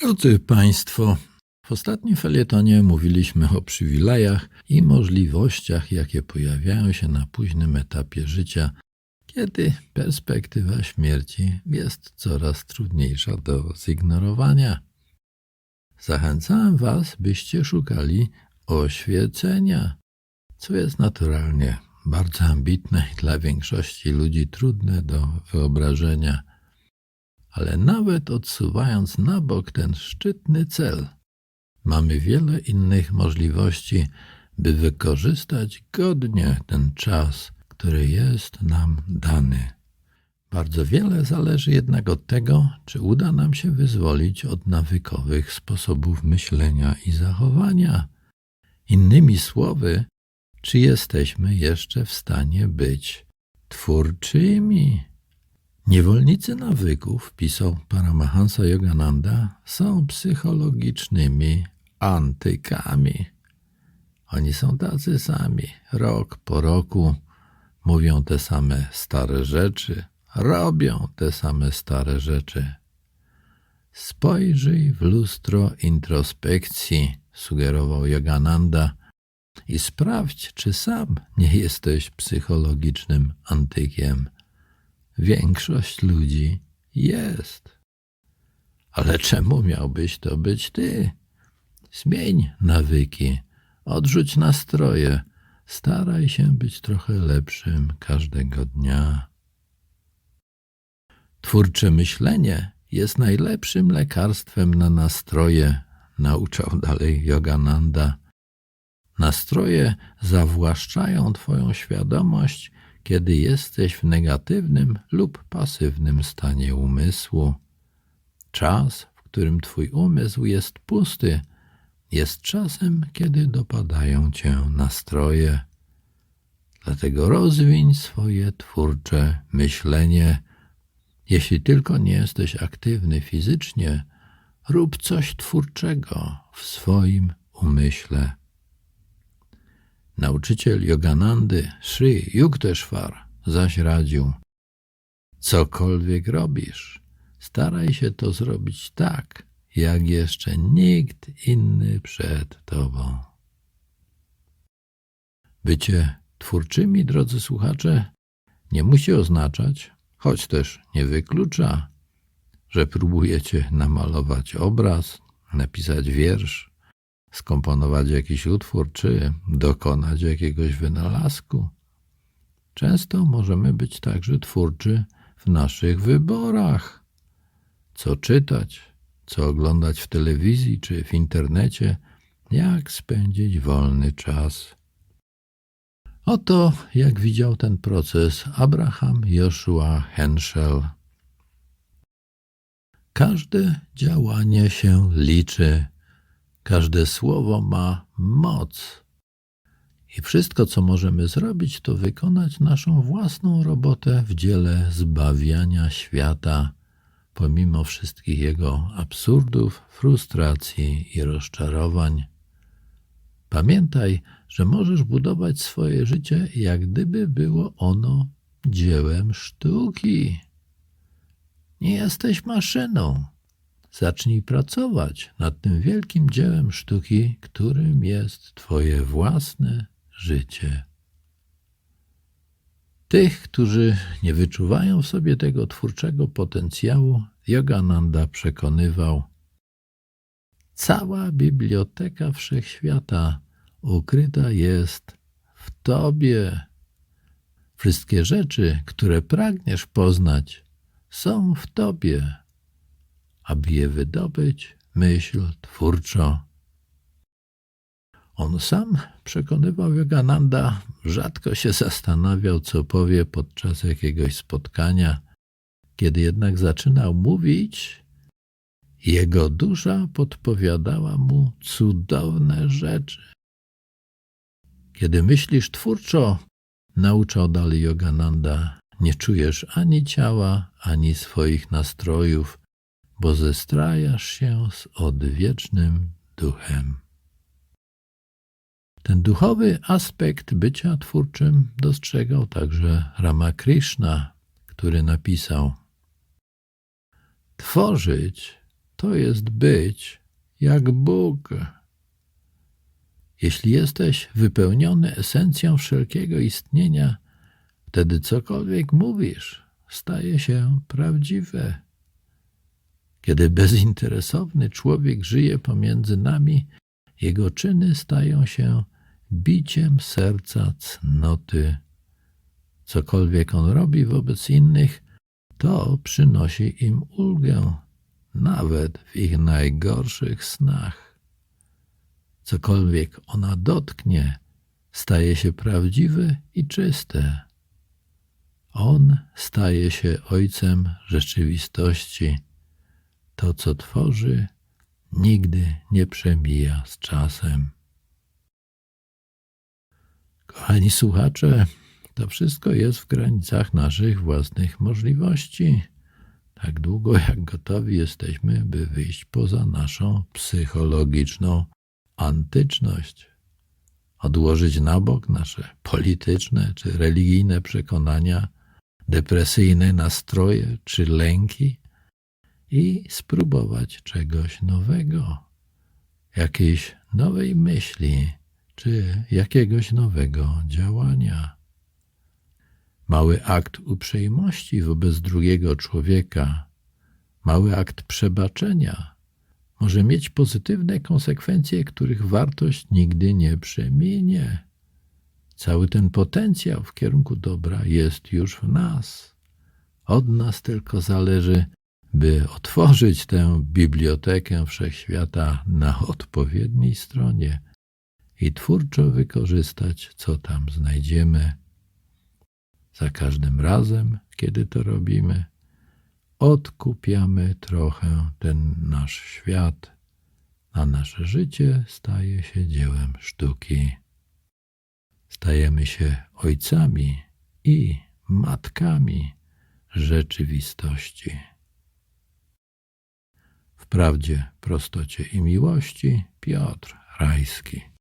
Drodzy Państwo, w ostatnim felietonie mówiliśmy o przywilejach i możliwościach, jakie pojawiają się na późnym etapie życia, kiedy perspektywa śmierci jest coraz trudniejsza do zignorowania. Zachęcałem Was, byście szukali oświecenia, co jest naturalnie bardzo ambitne i dla większości ludzi trudne do wyobrażenia. Ale nawet odsuwając na bok ten szczytny cel, mamy wiele innych możliwości, by wykorzystać godnie ten czas, który jest nam dany. Bardzo wiele zależy jednak od tego, czy uda nam się wyzwolić od nawykowych sposobów myślenia i zachowania. Innymi słowy, czy jesteśmy jeszcze w stanie być twórczymi. Niewolnicy nawyków, pisał Paramahansa Yogananda, są psychologicznymi antykami. Oni są tacy sami, rok po roku mówią te same stare rzeczy, robią te same stare rzeczy. Spojrzyj w lustro introspekcji, sugerował Yogananda, i sprawdź, czy sam nie jesteś psychologicznym antykiem. Większość ludzi jest. Ale czemu miałbyś to być ty? Zmień nawyki, odrzuć nastroje, staraj się być trochę lepszym każdego dnia. Twórcze myślenie jest najlepszym lekarstwem na nastroje, nauczał dalej Yogananda. Nastroje zawłaszczają Twoją świadomość, kiedy jesteś w negatywnym lub pasywnym stanie umysłu. Czas, w którym Twój umysł jest pusty, jest czasem, kiedy dopadają Cię nastroje. Dlatego rozwiń swoje twórcze myślenie. Jeśli tylko nie jesteś aktywny fizycznie, rób coś twórczego w swoim umyśle. Nauczyciel Yoganandy Sri Yukteswar zaś radził: Cokolwiek robisz, staraj się to zrobić tak, jak jeszcze nikt inny przed tobą. Bycie twórczymi, drodzy słuchacze, nie musi oznaczać, choć też nie wyklucza, że próbujecie namalować obraz, napisać wiersz, skomponować jakiś utwór czy dokonać jakiegoś wynalazku. Często możemy być także twórczy w naszych wyborach. Co czytać, co oglądać w telewizji czy w internecie, jak spędzić wolny czas. Oto jak widział ten proces Abraham Joshua Henschel. Każde działanie się liczy Każde słowo ma moc. I wszystko, co możemy zrobić, to wykonać naszą własną robotę w dziele zbawiania świata, pomimo wszystkich jego absurdów, frustracji i rozczarowań. Pamiętaj, że możesz budować swoje życie, jak gdyby było ono dziełem sztuki. Nie jesteś maszyną. Zacznij pracować nad tym wielkim dziełem sztuki, którym jest Twoje własne życie. Tych, którzy nie wyczuwają w sobie tego twórczego potencjału, Yogananda przekonywał: Cała biblioteka wszechświata ukryta jest w Tobie. Wszystkie rzeczy, które pragniesz poznać, są w Tobie aby je wydobyć, myśl twórczo. On sam, przekonywał Yogananda, rzadko się zastanawiał, co powie podczas jakiegoś spotkania. Kiedy jednak zaczynał mówić, jego dusza podpowiadała mu cudowne rzeczy. Kiedy myślisz twórczo, nauczał dalej Yogananda, nie czujesz ani ciała, ani swoich nastrojów, bo zestrajasz się z odwiecznym duchem. Ten duchowy aspekt bycia twórczym dostrzegał także Ramakrishna, który napisał: Tworzyć to jest być jak Bóg. Jeśli jesteś wypełniony esencją wszelkiego istnienia, wtedy cokolwiek mówisz staje się prawdziwe. Kiedy bezinteresowny człowiek żyje pomiędzy nami, jego czyny stają się biciem serca cnoty. Cokolwiek on robi wobec innych, to przynosi im ulgę, nawet w ich najgorszych snach. Cokolwiek ona dotknie, staje się prawdziwe i czyste. On staje się ojcem rzeczywistości. To, co tworzy, nigdy nie przemija z czasem. Kochani słuchacze, to wszystko jest w granicach naszych własnych możliwości. Tak długo, jak gotowi jesteśmy, by wyjść poza naszą psychologiczną antyczność, odłożyć na bok nasze polityczne czy religijne przekonania, depresyjne nastroje czy lęki i spróbować czegoś nowego, jakiejś nowej myśli czy jakiegoś nowego działania. Mały akt uprzejmości wobec drugiego człowieka, mały akt przebaczenia może mieć pozytywne konsekwencje, których wartość nigdy nie przeminie. Cały ten potencjał w kierunku dobra jest już w nas. Od nas tylko zależy, by otworzyć tę bibliotekę wszechświata na odpowiedniej stronie i twórczo wykorzystać, co tam znajdziemy. Za każdym razem, kiedy to robimy, odkupiamy trochę ten nasz świat, a nasze życie staje się dziełem sztuki. Stajemy się ojcami i matkami rzeczywistości. W prawdzie, prostocie i miłości Piotr Rajski.